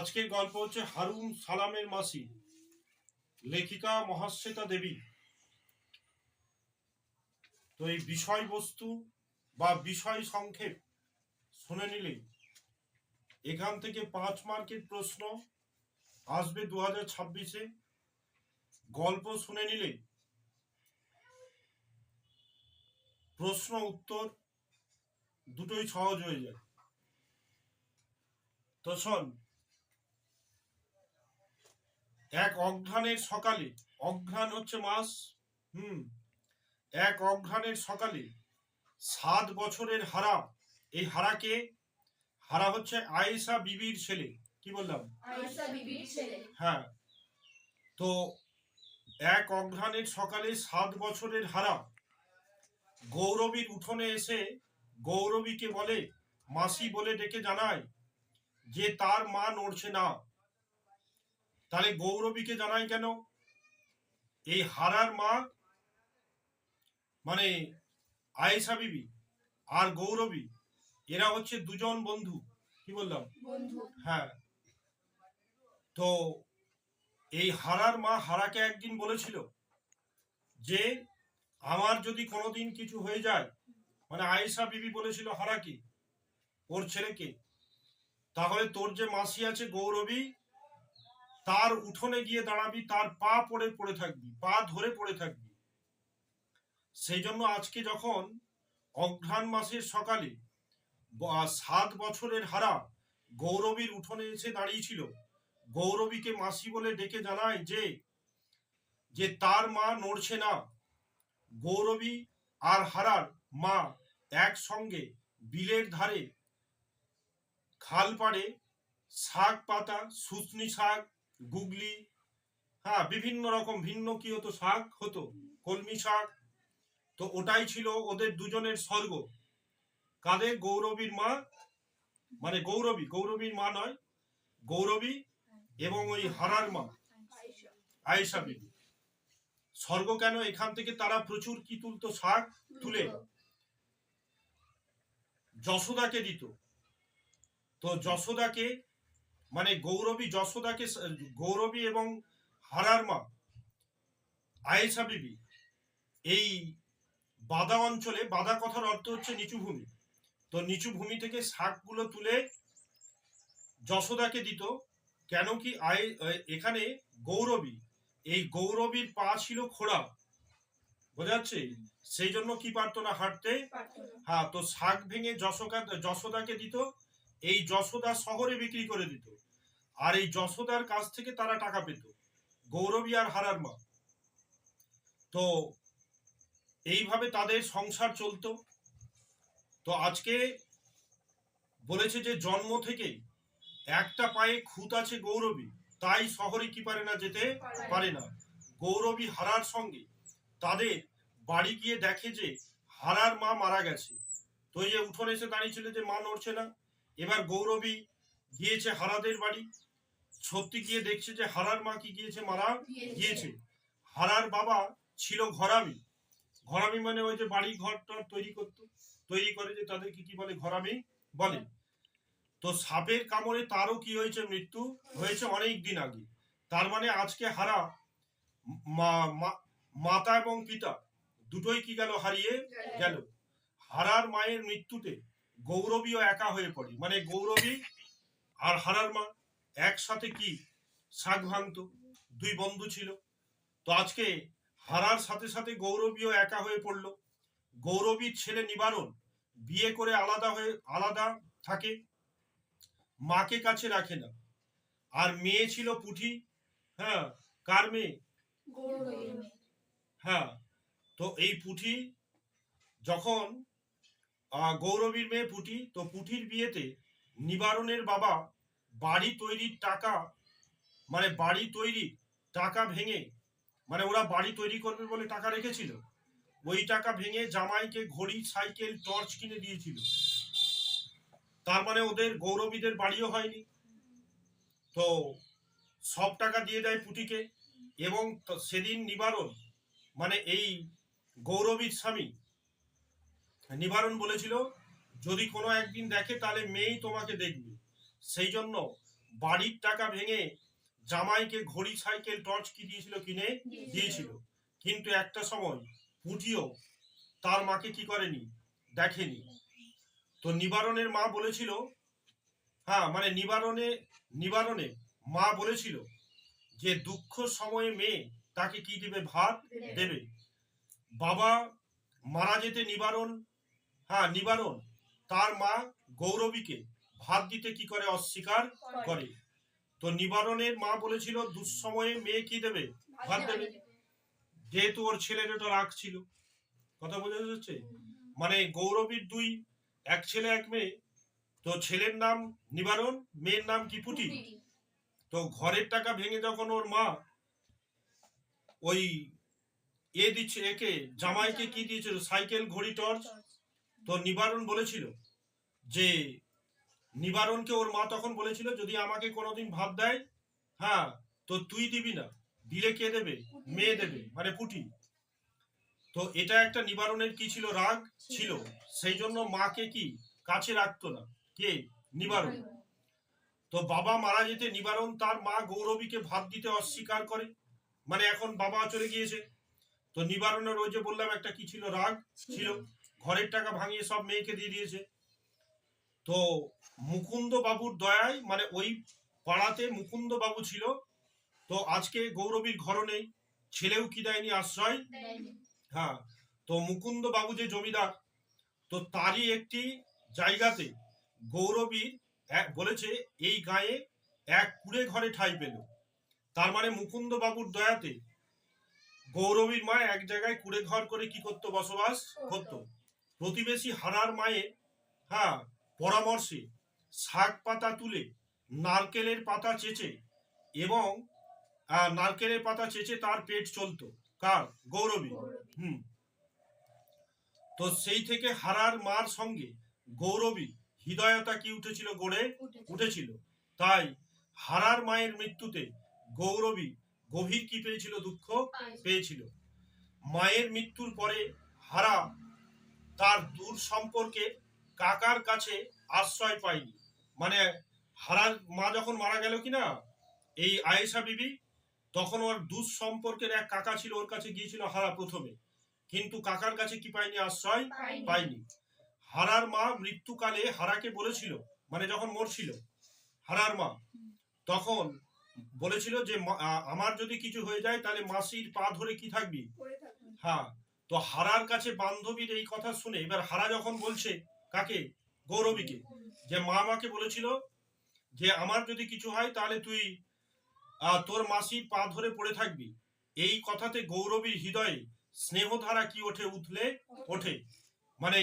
আজকের গল্প হচ্ছে হারুন সালামের মাসি, লেখিকা মহাশ্বেতা দেবী। তো এই বিষয়বস্তু বা বিষয় সংক্ষেপ শুনে নিলে এখান থেকে পাঁচ মার্কের প্রশ্ন আসবে দু হাজার ছাব্বিশে। গল্প শুনে নিলে প্রশ্ন উত্তর দুটোই সহজ হয়ে যায়। তো শোন এক অঘ্রাণের সকালে অঘ্রাণ হচ্ছে মাস হুম এক অঘ্রাণের সকালে সাত বছরের হারা এই হারাকে হারা হচ্ছে আয়েশা বিবির ছেলে কি বললাম? হ্যাঁ তো এক অঘ্রাণের সকালে সাত বছরের হারা গৌরবীর উঠোনে এসে গৌরবীকে বলে মাসি বলে ডেকে জানায় যে তার মা নড়ছে না। তাহলে গৌরবীকে জানাই কেন? এই হারার মা মানে আয়েশা বিবি আর গৌরবী এরা হচ্ছে দুজন বন্ধু। কি বললাম? হ্যাঁ। তো এই হারার মা হারাকে একদিন বলেছিল যে আমার যদি কোনোদিন কিছু হয়ে যায় মানে আয়েশা বিবি বলেছিল হারাকে ওর ছেলেকে তাহলে তোর যে মাসি আছে গৌরবী তার উঠোনে গিয়ে দাঁড়াবি, তার পা পড়ে পড়ে থাকবি, পা ধরে পড়ে থাকবি। সেই জন্য আজকে যখন অঘ্রাণ মাসের সকালে সাত বছরের হারা গৌরবীর উঠোনে এসে দাঁড়িয়েছিল, গৌরবীকে মাসি বলে ডেকে জানায় যে যে তার মা নড়ছে না। গৌরবী আর হারার মা একসঙ্গে বিলের ধারে খাল পাড়ে শাক পাতা শুশনি শাক গুগলি হ্যাঁ বিভিন্ন রকম ভিন্ন কি হতো, শাক হতো, কলমি শাক। তো ওটাই ছিল ওদের দুজনের স্বর্গ। কাদের? গৌরবীর মা মানে গৌরবী, গৌরবীর মা নয়, গৌরবী এবং ওই হারার মা, আয়েশা বিবি স্বর্গ কেন? এখান থেকে তারা প্রচুর কি তুলতো? শাক তুলে। যশোদাকে দিত। তো যশোদাকে মানে গৌরবী যশোদাকে গৌরবী এবং হারার মা আয়েশা বিবি এই বাদা অঞ্চলে বাদা কথার অর্থ হচ্ছে নিচু ভূমি। তো নিচু ভূমি থেকে শাকগুলো তুলে যশোদাকে দিত কেন কি আয় এখানে গৌরবী এই গৌরবীর পা ছিল খোড়া। বোঝা যাচ্ছে? সেই জন্য কি পারতো না হাঁটতে? হ্যাঁ তো শাক ভেঙে যশোকা যশোদাকে দিত এই যশোদা শহরে বিক্রি করে দিত। আর এই যশোদার কাছ থেকে তারা টাকা পেত। গৌরবী আর হারার মা। তো এইভাবে তাদের সংসার চলতো। তো আজকে বলেছে যে জন্ম থেকে একটা পায়ে খুঁত আছে গৌরবী। তাই শহরে কি পারে না যেতে পারে না। গৌরবী হারার সঙ্গে তাদের বাড়ি গিয়ে দেখে যে হারার মা মারা গেছে। তো এই যে উঠোনে এসে দাঁড়িয়েছিল যে মা নড়ছে না। এবার গৌরবী গিয়েছে হারাদের বাড়ি। সত্যি গিয়ে দেখছে যে হারার মা কি গিয়েছে মারা গিয়েছে। হারার বাবা ছিল ঘরামি। ঘরামি মানে ওই যে বাড়ি ঘর টর তৈরি করতো তৈরি করে যে তাদেরকে কি কি বলে ঘরামি বলে। তো সাপের কামড়ে তারও কি হয়েছে মৃত্যু হয়েছে অনেক দিন আগে। তার মানে আজকে হারা মা- মা- মাতা এবং পিতা দুটোই কি গেল হারিয়ে গেল। হারার মায়ের মৃত্যুতে গৌরবীও একা হয়ে পড়ে। মানে গৌরবী আর হারার মা একসাথে কি শাক ভাঙতো? দুই বন্ধু ছিল। তো আজকে হারার সাথে সাথে গৌরবীও একা হয়ে পড়ল। গৌরবীর ছেলে নিবারণ বিয়ে করে আলাদা হয়ে আলাদা থাকে। মাকে কাছে রাখে না। আর মেয়ে ছিল পুঠি। হ্যাঁ কার মেয়ে? হ্যাঁ তো এই পুঠি যখন গৌরবীর মেয়ে পুঁঠি তো পুঁঠির বিয়েতে নিবারণের বাবা বাড়ি তৈরির টাকা মানে বাড়ি তৈরি টাকা ভেঙে মানে ওরা বাড়ি তৈরি করবে বলে টাকা রেখেছিল। ওই টাকা ভেঙে জামাইকে ঘড়ি, সাইকেল, টর্চ কিনে দিয়েছিল। তার মানে ওদের গৌরবীদের বাড়িও হয়নি। তো সব টাকা দিয়ে দেয় পুঁটিকে এবং সেদিন নিবারণ মানে এই গৌরবীর স্বামী নিবারণ বলেছিল যদি কোনো একদিন দেখে তাহলে মেয়েই তোমাকে দেখবে। সেই জন্য বাড়ির টাকা ভেঙে জামাইকে ঘড়ি সাইকেল টর্চ কি দিয়েছিল কিনে? দিয়েছিল। কিন্তু একটা সময় পুঁটিও তার মাকে কি করেনি? দেখেনি। তো নিবারণের মা বলেছিল হ্যাঁ মানে নিবারণে নিবারণে মা বলেছিল যে দুঃখ সময়ে মেয়ে তাকে কি দেবে? ভাত দেবে। বাবা মারা যেতে নিবারণ হ্যাঁ নিবারণ। তার মা গৌরবীকে ভাত দিতে কি করে অস্বীকার করে। তো নিবারণের মা বলেছিল দুঃসময়ে মেয়ে কি দেবে? ভাত দেবে। যেহেতু ওর ছেলের ওটা রাগ ছিল। কথা বোঝা যাচ্ছে? মানে গৌরবীর দুই এক ছেলে এক মেয়ে। তো ছেলের নাম নিবারণ মেয়ের নাম কি পুটি। তো ঘরের টাকা ভেঙে যখন ওর মা ওই এ দিচ্ছে একে জামাইকে কি দিয়েছিল? সাইকেল ঘড়ি টর্চ? তো নিবারণ বলেছিল যে নিবারণকে ওর মা তখন বলেছিল, যদি আমাকে কোনোদিন ভাত দেয় হ্যাঁ তো তুই দিবি না। দিলে কে দেবে? মেয়ে দেবে মানে পুটি। তো এটা একটা নিবারণের কি ছিল? রাগ ছিল। সেই জন্য মাকে কি? কাছে রাখতো না। কে? নিবারণ। তো বাবা মারা যেতে নিবারণ, তার মা গৌরবীকে ভাত দিতে অস্বীকার করে। মানে এখন বাবা চলে গিয়েছে। তো নিবারণের ওই যে বললাম, একটা কি ছিল? রাগ ছিল। ঘরের টাকা ভাঙিয়ে সব মেয়েকে দিয়ে দিয়েছে। তো মুকুন্দ বাবুর দয়ায় মানে ওই পাড়াতে মুকুন্দ বাবু ছিল তো আজকে গৌরবীর ঘর নেই ছেলেও কি দেয়নি আশ্রয়? হ্যাঁ তো মুকুন্দ বাবু যে জমিদার তো তারই একটি জায়গাতে গৌরবীর এক- বলেছে এই গায়ে এক কুড়ে ঘরে ঠাঁই পেল। তার মানে মুকুন্দ বাবুর দয়াতে গৌরবীর মা এক জায়গায় কুড়ে ঘর করে কি করতো বসবাস করতো? প্রতিবেশী হারার মায়ের হ্যাঁ পরামর্শে শাক পাতা তুলে নারকেলের পাতা চেঁচে এবং নারকেলের পাতা চেঁচে তার পেট চলতো। কার? গৌরবী। হুম। তো সেই থেকে হারার মার সঙ্গে গৌরবী হৃদয়তা কি উঠেছিল গড়ে? উঠেছিল। তাই হারার মায়ের মৃত্যুতে গৌরবী গভীর কি পেয়েছিল দুঃখ? পেয়েছিল। মায়ের মৃত্যুর পরে হারা তার দূর সম্পর্কে কাকার কাছে আশ্রয় পায়নি। মানে হারার মা যখন মারা গেল কিনা এই আয়েশা বিবি তখন ওর দূর সম্পর্কের এক কাকা ছিল ওর কাছে গিয়েছিল হারা প্রথমে। কিন্তু কাকার কাছে কি পায়নি আশ্রয়? পায়নি। হারার মা মৃত্যুকালে হারাকে বলেছিল মানে যখন মরছিল হারার মা তখন বলেছিল যে আমার যদি কিছু হয়ে যায় তাহলে মাসির পা ধরে কি থাকবি। হ্যাঁ। তো হারার কাছে বান্ধবীর এই কথা শুনে, এবার হারা যখন বলছে কাকে? গৌরবীকে, যে মা আমাকে বলেছিল যে, আমার যদি কিছু হয় তাহলে তুই তোর মাসির পা ধরে পড়ে থাকবি। এই কথাতে গৌরবীর হৃদয়ে স্নেহধারা কি ওঠে উঠলে? ওঠে। মানে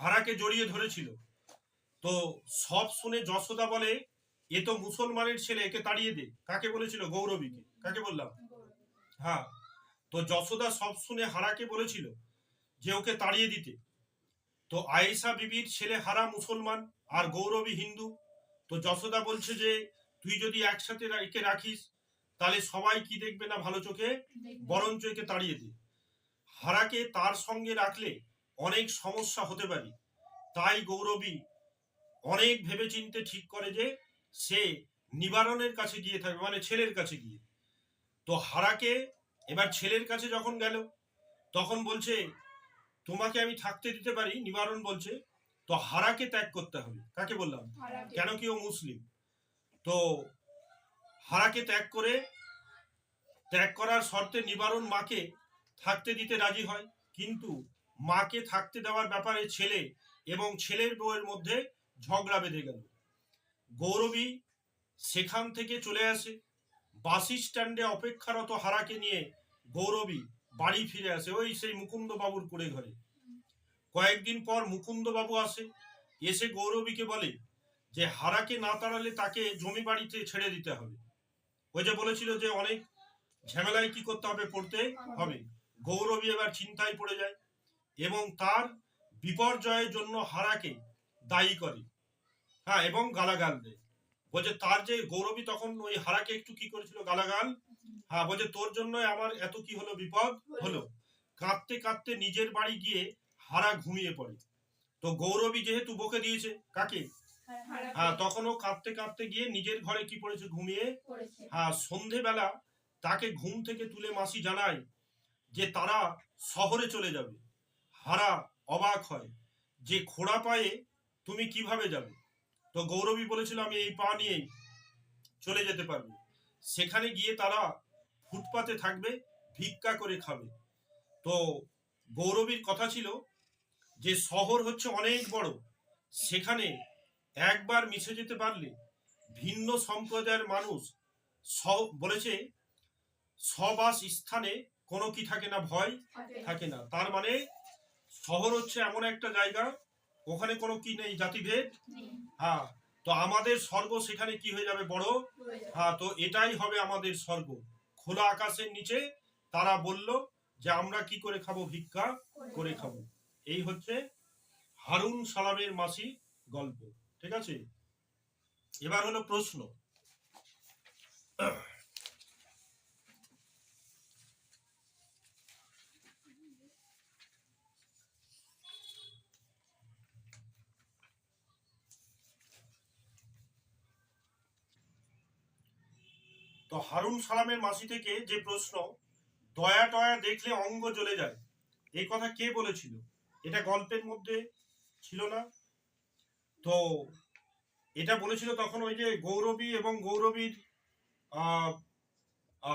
হারাকে জড়িয়ে ধরেছিল। তো সব শুনে যশোদা বলে, এ তো মুসলমানের ছেলে, একে তাড়িয়ে দে। কাকে বলেছিল? গৌরবীকে। কাকে বললাম? হ্যাঁ। তো যশোদা সব শুনে হারাকে বলেছিল যে ওকে তাড়িয়ে দিতে। তো আয়েশা বিবির ছেলে হারা মুসলমান আর গৌরবী হিন্দু। তো যশোদা বলছে যে তুই যদি একসাথে একে রাখিস তাহলে সবাই কি দেখবে না ভালো চোখে? বরঞ্চ একে তাড়িয়ে দে। হারাকে তার সঙ্গে রাখলে অনেক সমস্যা হতে পারে। তাই গৌরবী অনেক ভেবেচিন্তে ঠিক করে যে সে নিবারণের কাছে গিয়ে থাকবে মানে ছেলের কাছে গিয়ে। তো হারাকে এবার ছেলের কাছে যখন গেল তখন বলছে তোমাকে আমি থাকতে দিতে পারি? নিবারণ বলছে তো হারাকে ত্যাগ করতে হবে। কাকে বললাম? কেন কি ও মুসলিম? তো হারাকে ত্যাগ করে ত্যাগ করার শর্তে নিবারণ মাকে থাকতে দিতে রাজি হয়। কিন্তু মাকে থাকতে দেওয়ার ব্যাপারে ছেলে এবং ছেলের বউয়ের মধ্যে ঝগড়া বেঁধে গেল। গৌরবী সেখান থেকে চলে আসে। বাসি স্ট্যান্ডে অপেক্ষারত হারাকে নিয়ে গৌরবী বাড়ি ফিরে আসে ওই সেই মুকুন্দ বাবুর কুড়ে ঘরে। কয়েকদিন পর মুকুন্দ বাবু আসে, এসে গৌরবীকে বলে যে হারাকে না তাড়ালে তাকে জমি বাড়িতে ছেড়ে দিতে হবে। ওই যে বলেছিল যে অনেক ঝামেলায় কি করতে হবে, পড়তে হবে। গৌরবী এবার চিন্তায় পড়ে যায় এবং তার বিপর্যয়ের জন্য হারাকে দায়ী করে। হ্যাঁ এবং গালাগাল দেয়। বলছে তার যে গৌরবী তখন ওই হারাকে একটু কি করেছিল গালাগাল? হ্যাঁ বলছে তোর জন্য আমার এত কি হলো বিপদ? হলো। কাঁদতে কাঁদতে নিজের বাড়ি গিয়ে হারা ঘুমিয়ে পড়ে। তো গৌরবী যেহেতু বকে দিয়েছে কাকে? হ্যাঁ তখন ও কাঁদতে কাঁদতে গিয়ে নিজের ঘরে কি পড়েছে ঘুমিয়ে? হ্যাঁ সন্ধেবেলা তাকে ঘুম থেকে তুলে মাসি জানায় যে তারা শহরে চলে যাবে। হারা অবাক হয় যে খোড়া পায়ে তুমি কীভাবে যাবে? তো গৌরবী বলেছিল আমি এই পা নিয়েই চলে যেতে পারব। সেখানে গিয়ে তারা ফুটপাতে থাকবে ভিক্ষা করে খাবে। তো গৌরবীর কথা ছিল যে শহর হচ্ছে অনেক বড়। সেখানে একবার মিশে যেতে পারলে ভিন্ন সম্প্রদায়ের মানুষ বলেছে সবাস স্থানে কোনো কি থাকে না ভয় থাকে না। তার মানে শহর হচ্ছে এমন একটা জায়গা ওখানে কোনো কি নেই জাতিভেদ? হ্যাঁ তো আমাদের স্বর্গ সেখানে কি হয়ে যাবে বড়? হ্যাঁ তো এটাই হবে আমাদের স্বর্গ। খোলা আকাশের নিচে তারা বলল যে আমরা কি করে খাব? ভিক্ষা করে খাব। এই হচ্ছে হারুন সালামের মাসি গল্প। ঠিক আছে? এবার হলো প্রশ্ন। তো হারুন সালামের মাসি থেকে যে প্রশ্ন, দয়া টয়া দেখলে অঙ্গ জ্বলে যায়। এই কথা কে বলেছিল? এটা গল্পের মধ্যে ছিল না। তো এটা বলেছিল তখন ওই যে গৌরবী এবং গৌরবীর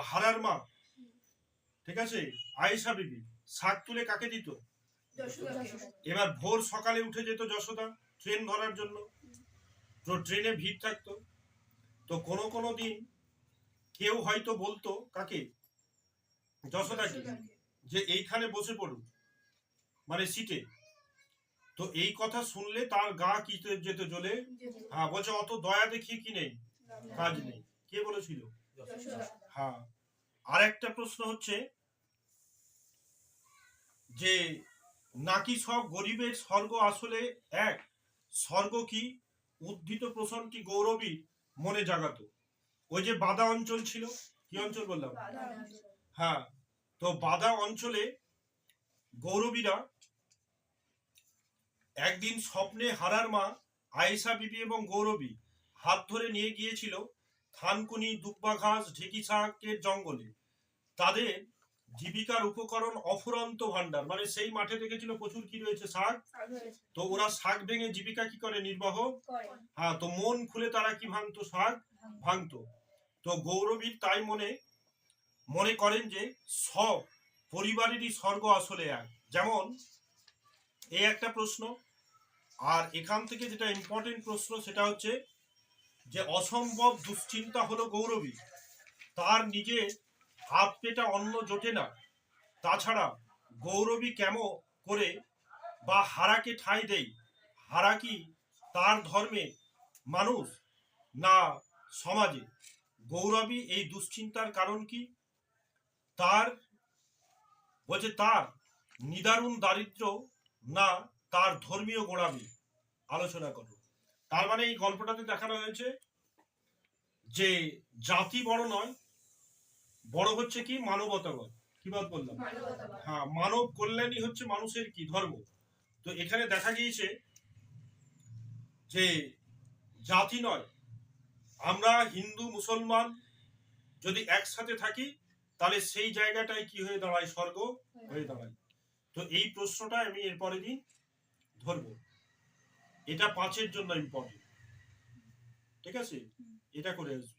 হারার মা। ঠিক আছে? আয়েশা বিবি। শাক তুলে কাকে দিত? এবার ভোর সকালে উঠে যেত যশোদা ট্রেন ধরার জন্য। তো ট্রেনে ভিড় থাকতো। তো কোনো কোনো দিন কেউ হয়তো বলতো কাকে? যশোদাকে যে এইখানে বসে পড়ুন মানে সিটে তো এই কথা শুনলে তার গা কি যেতে জ্বলে। হ্যাঁ বলছে অত দয়া দেখিয়ে কি নেই? কাজ নেই। কে বলেছিল? হ্যাঁ। আর একটা প্রশ্ন হচ্ছে যে নাকি সব গরিবের স্বর্গ আসলে এক? স্বর্গ কি? উদ্ধৃত প্রশ্নটি গৌরবী মনে জাগাতো। ওই যে বাদা অঞ্চল ছিল কি অঞ্চল বললাম? হ্যাঁ তো বাদা অঞ্চলে গৌরবীরা একদিন স্বপ্নে হারার মা আয়েশা বিবি এবং গৌরবী হাত ধরে নিয়ে গিয়েছিল থানকুনি দুব্বা ঘাস ঢেকি শাকের জঙ্গলে। তাদের জীবিকার উপকরণ অফুরন্ত ভান্ডার মানে সেই মাঠে দেখেছিল প্রচুর কি রয়েছে শাক? তো ওরা শাক ভেঙে জীবিকা কি করে নির্বাহ? হ্যাঁ তো মন খুলে তারা কি ভাঙতো শাক? ভাঙতো। তো গৌরবীর তাই মনে মনে করেন যে সব পরিবারেরই স্বর্গ আসলে এক। যেমন এই একটা প্রশ্ন আর এখান থেকে যেটা ইম্পর্টেন্ট প্রশ্ন সেটা হচ্ছে যে অসম্ভব দুশ্চিন্তা হলো গৌরবী তার নিজে হাত পেটা অন্ন জোটে না। তাছাড়া গৌরবী কেমন করে বা হারাকে ঠাঁই দেই? হারা কি তার ধর্মে মানুষ না সমাজে? গৌরবী এই দুশ্চিন্তার কারণ কি? তার বলছে তার নিদারুণ দারিদ্র না তার ধর্মীয় গোড়ামি? আলোচনা করো। তার মানে এই গল্পটাতে দেখানো হয়েছে যে জাতি বড় নয় বড় হচ্ছে কি? মানবতাবাদ। কি বাদ বললাম? হ্যাঁ মানব কল্যাণই হচ্ছে মানুষের কি? ধর্ম। তো এখানে দেখা গিয়েছে যে জাতি নয় আমরা হিন্দু মুসলমান যদি একসাথে থাকি তাহলে সেই জায়গাটায় কি হয়ে দাঁড়ায়? স্বর্গ হয়ে দাঁড়ায়। তো এই প্রশ্নটা আমি এরপরে দিন ধরবো। এটা পাঁচের জন্য ইম্পর্টেন্ট ঠিক আছে? এটা করে আসবে।